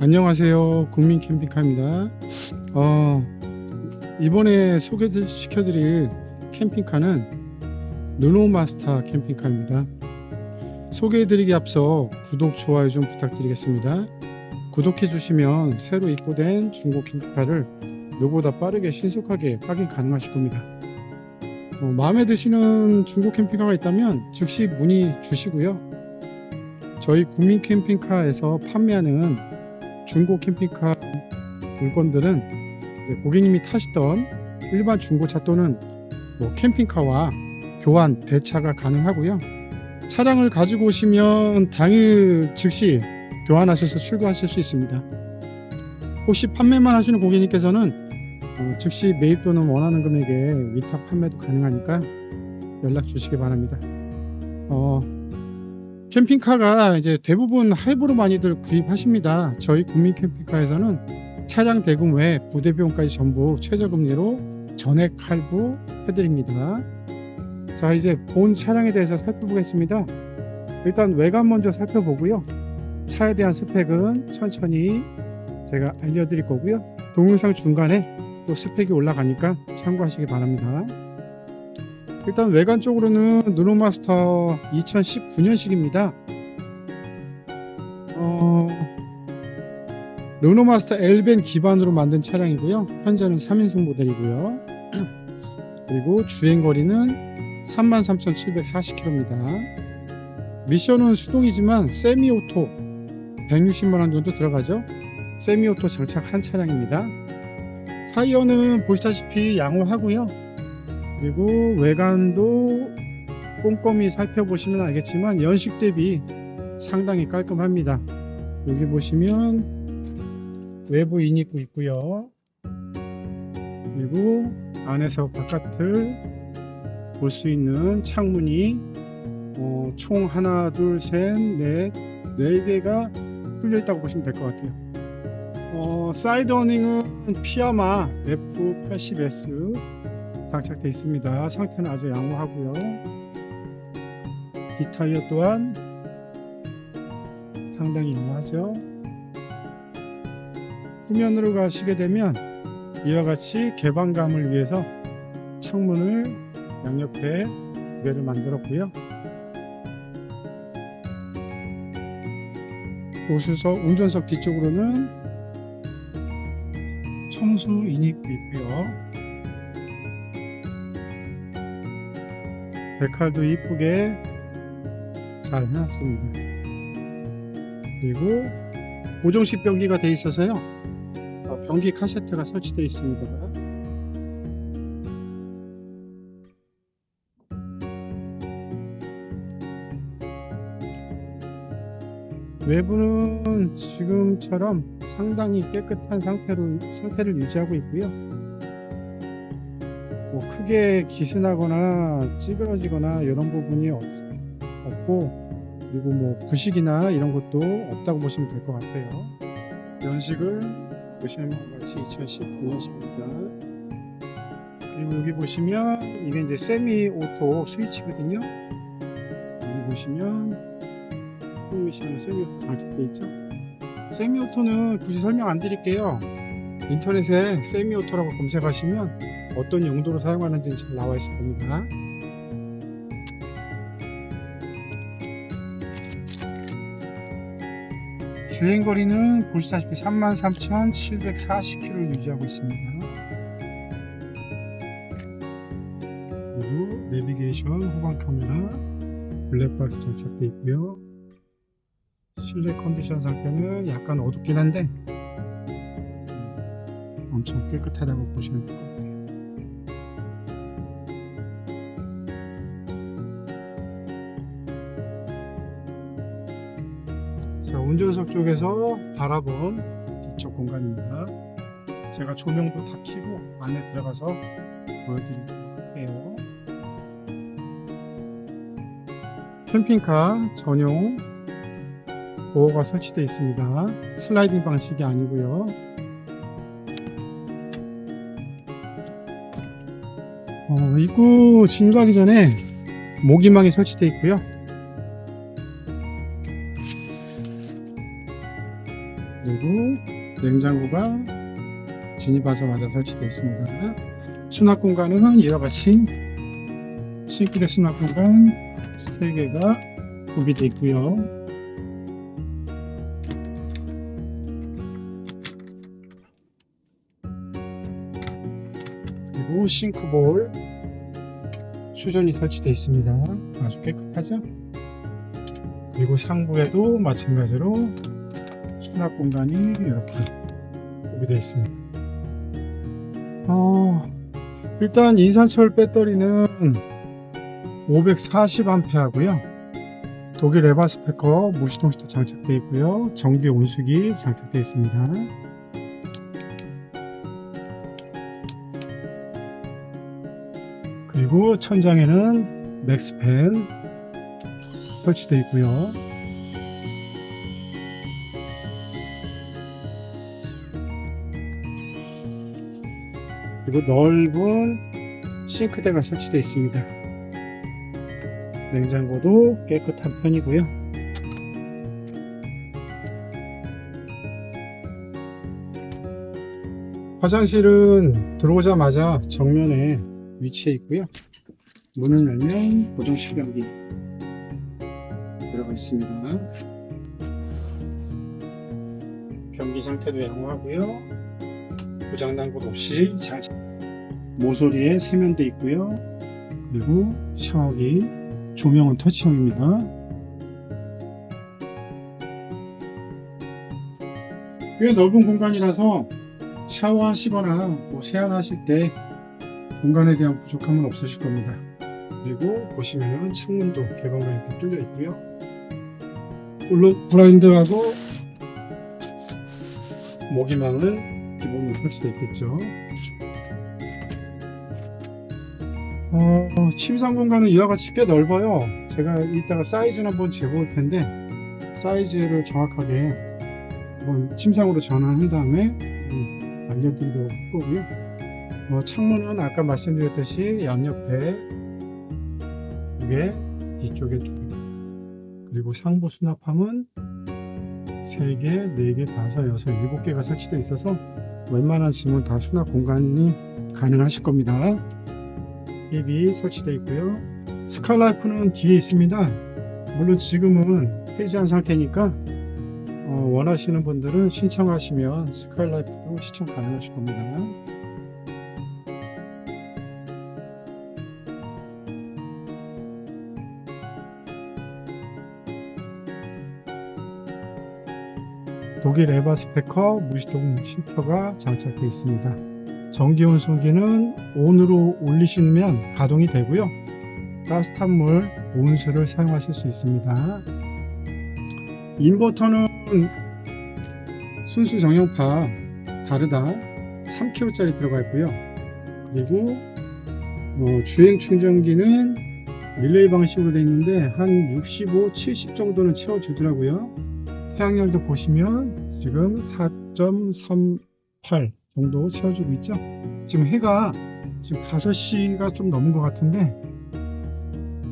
안녕하세요. 국민 캠핑카입니다. 어, 이번에 소개시켜드릴 캠핑카는 누노마스터 캠핑카입니다. 소개해드리기 앞서 구독, 좋아요 좀 부탁드리겠습니다. 구독해주시면 새로 입고된 중고 캠핑카를 누구보다 빠르게 신속하게 확인 가능하실 겁니다. 어, 마음에 드시는 중고 캠핑카가 있다면 즉시 문의 주시고요. 저희 국민 캠핑카에서 판매하는 중고 캠핑카 물건들은 고객님이 타시던 일반 중고차 또는 뭐 캠핑카와 교환, 대차가 가능하고요. 차량을 가지고 오시면 당일 즉시 교환하셔서 출고하실 수 있습니다. 혹시 판매만 하시는 고객님께서는 어, 즉시 매입 또는 원하는 금액에 위탁 판매도 가능하니까 연락 주시기 바랍니다. 어, 캠핑카가 이제 대부분 할부로 많이들 구입하십니다. 저희 국민 캠핑카에서는 차량 대금 외 부대 비용까지 전부 최저금리로 전액 할부 해드립니다. 자 이제 본 차량에 대해서 살펴보겠습니다. 일단 외관 먼저 살펴보고요. 차에 대한 스펙은 천천히 제가 알려드릴 거고요. 동영상 중간에 또 스펙이 올라가니까 참고하시기 바랍니다. 일단 외관 쪽으로는 누노마스터 2019년식입니다. 어, 르노마스터 L벤 기반으로 만든 차량이고요. 현재는 3인승 모델이고요. 그리고 주행거리는 33,740km입니다. 미션은 수동이지만 세미오토 160만원 정도 들어가죠. 세미오토 장착한 차량입니다. 타이어는 보시다시피 양호하고요. 그리고 외관도 꼼꼼히 살펴보시면 알겠지만 연식 대비 상당히 깔끔합니다. 여기 보시면 외부 인입구 있고요. 그리고 안에서 바깥을 볼 수 있는 창문이 어, 총 하나, 둘, 셋, 넷, 네 개가 뚫려 있다고 보시면 될 것 같아요. 어, 사이드 어닝은 피아마 F80S 장착되어 있습니다. 상태는 아주 양호하고요. 뒷타이어 또한 상당히 양호하죠. 후면으로 가시게 되면 이와 같이 개방감을 위해서 창문을 양옆에 두 개를 만들었고요. 보수석 운전석 뒤쪽으로는 청수 인입구 있고요. 데칼도 이쁘게 잘 해놨습니다. 그리고 고정식 변기가 되어 있어서요. 어, 변기 카세트가 설치되어 있습니다. 외부는 지금처럼 상당히 깨끗한 상태로 상태를 유지하고 있고요. 뭐 크게 기스나거나 찌그러지거나 이런 부분이 없, 없고 그리고 뭐 부식이나 이런 것도 없다고 보시면 될 것 같아요. 연식을 보시는 것같이 2019년식입니다. 그리고 여기 보시면 이게 이제 세미 오토 스위치거든요. 여기 보시면 미션 세미 오토 장착되어 있죠. 세미 오토는 굳이 설명 안 드릴게요. 인터넷에 세미 오토라고 검색하시면 어떤 용도로 사용하는지 잘 나와 있을 겁니다. 주행거리는 보시다시피 33,740km를 유지하고 있습니다. 그리고 내비게이션 후방 카메라 블랙박스 장착되어 있고요. 실내 컨디션 상태는 약간 어둡긴 한데 음, 엄청 깨끗하다고 보시면 될 것 같아요. 운전석 쪽에서 바라본 뒤쪽 공간입니다. 제가 조명도 다 켜고 안에 들어가서 보여드리도록 할게요. 캠핑카 전용 도어가 설치되어 있습니다. 슬라이딩 방식이 아니고요. 어, 입구 진입하기 전에 모기망이 설치되어 있고요. 냉장고가 진입하자마자 설치되어 있습니다. 수납 공간은 이와 같이 싱크대 수납 공간 3개가 구비되어 있고요. 그리고 싱크볼 수전이 설치되어 있습니다. 아주 깨끗하죠? 그리고 상부에도 마찬가지로 수납 공간이 이렇게 구비되어 있습니다. 어, 일단 인산철 배터리는 540A고요. 독일 에바 스페커 무시동 히터 장착되어 있고요. 전기 온수기 장착되어 있습니다. 그리고 천장에는 맥스팬 설치되어 있고요. 그리고 넓은 싱크대가 설치되어 있습니다. 냉장고도 깨끗한 편이고요. 화장실은 들어오자마자 정면에 위치해 있고요. 문을 열면 고정식 변기 들어가 있습니다. 변기 상태도 양호하고요. 고장난 곳 없이 잘 모서리에 세면대 있고요. 그리고 샤워기 조명은 터치형입니다. 꽤 넓은 공간이라서 샤워하시거나 뭐 세안하실 때 공간에 대한 부족함은 없으실 겁니다. 그리고 보시면은 창문도 개방감 있게 뚫려 있고요. 물론 블라인드하고 모기망은 기본으로 설치되어 있겠죠. 어, 침상 공간은 이와 같이 꽤 넓어요. 제가 이따가 사이즈는 한번 재볼 텐데 사이즈를 정확하게 한번 침상으로 전환한 다음에 음, 알려드리도록 할 거고요. 어, 창문은 아까 말씀드렸듯이 양옆에 두 개, 뒤쪽에 두 개, 그리고 상부 수납함은 세 개, 네 개, 다섯, 여섯, 일곱 개가 설치되어 있어서 짐은 다 수납 공간이 가능하실 겁니다. 앱이 설치되어 있고요. 스칼라이프는 뒤에 있습니다. 물론 지금은 폐지한 상태니까 어, 원하시는 분들은 신청하시면 스칼라이프도 시청 가능하실 겁니다. 독일 에바 스페커 무시동 쉼터가 장착되어 있습니다. 전기 온수기는 온으로 올리시면 가동이 되고요. 따뜻한 물 온수를 사용하실 수 있습니다. 인버터는 순수 정형파 다르다 3kg짜리 들어가 있고요. 그리고 어, 주행 충전기는 릴레이 방식으로 되어 있는데 한 65, 70 정도는 채워주더라고요. 태양열도 보시면 지금 4.38 정도 채워주고 있죠. 지금 해가 지금 5시가 좀 넘은 것 같은데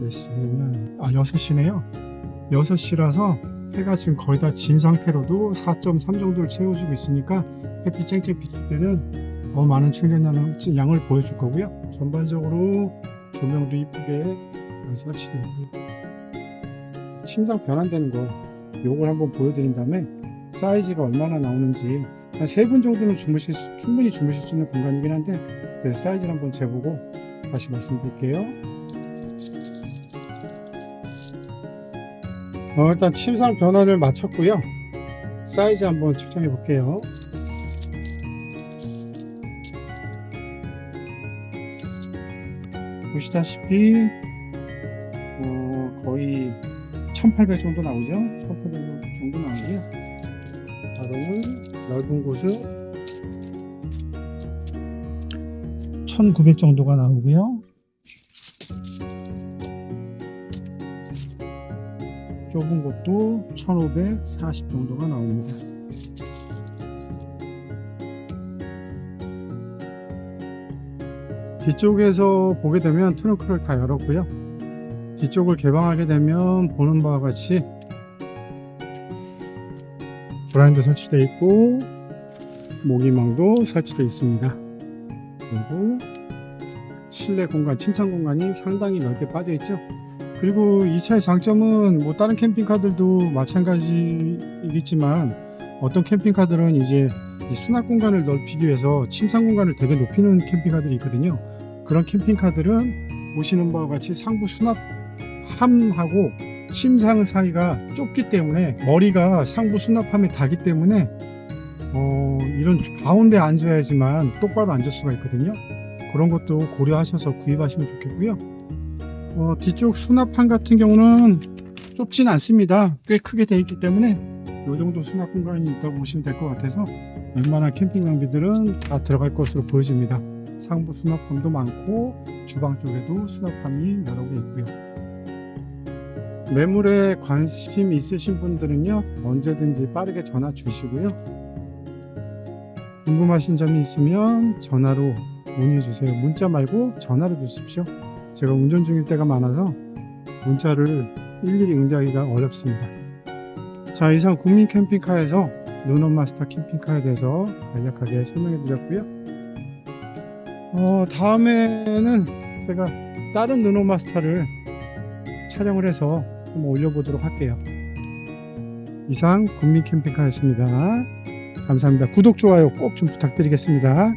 몇 시냐면 아 6시네요. 6시라서 해가 지금 거의 다 진 상태로도 4.3 정도를 채워주고 있으니까 햇빛 쨍쨍 비칠 때는 더 많은 충전량을 보여줄 거고요. 전반적으로 조명도 이쁘게 설치되어 있고요. 침상 변환되는 거 요걸 한번 보여드린 다음에 사이즈가 얼마나 나오는지 한 세 분 정도는 주무실 수, 충분히 주무실 수 있는 공간이긴 한데 그래서 사이즈를 한번 재보고 다시 말씀드릴게요. 어, 일단 침상 변환을 마쳤고요. 사이즈 한번 측정해 볼게요. 보시다시피 어, 거의 1800 정도 나오죠? 1800 정도 나오고요. 가로는 넓은 곳은 1900 정도가 나오고요. 좁은 곳도 1540 정도가 나옵니다. 뒤쪽에서 보게 되면 트렁크를 다 열었고요. 뒤쪽을 개방하게 되면 보는 바와 같이 브라인드 설치되어 있고 모기망도 설치되어 있습니다. 그리고 실내 공간, 침상 공간이 상당히 넓게 빠져 있죠. 그리고 이 차의 장점은 뭐 다른 캠핑카들도 마찬가지이겠지만 어떤 캠핑카들은 이제 이 수납 공간을 넓히기 위해서 침상 공간을 되게 높이는 캠핑카들이 있거든요. 그런 캠핑카들은 보시는 바와 같이 상부 수납함하고 침상 사이가 좁기 때문에 머리가 상부 수납함에 닿기 때문에 어, 이런 가운데 앉아야지만 똑바로 앉을 수가 있거든요. 그런 것도 고려하셔서 구입하시면 좋겠고요. 어, 뒤쪽 수납함 같은 경우는 좁진 않습니다. 꽤 크게 되어 있기 때문에 이 정도 수납 공간이 있다고 보시면 될 것 같아서 웬만한 캠핑 장비들은 다 들어갈 것으로 보여집니다. 상부 수납함도 많고 주방 쪽에도 수납함이 여러 개 있고요. 매물에 관심 있으신 분들은요 언제든지 빠르게 전화 주시고요. 궁금하신 점이 있으면 전화로 문의해 주세요. 문자 말고 전화로 주십시오. 제가 운전 중일 때가 많아서 문자를 일일이 응대하기가 어렵습니다. 자, 이상 국민 캠핑카에서 눈온마스터 캠핑카에 대해서 간략하게 설명해 드렸고요. 어, 다음에는 제가 다른 눈온마스터를 촬영을 해서 한번 올려보도록 할게요. 이상 국민 캠핑카였습니다. 감사합니다. 구독, 좋아요 꼭 좀 부탁드리겠습니다.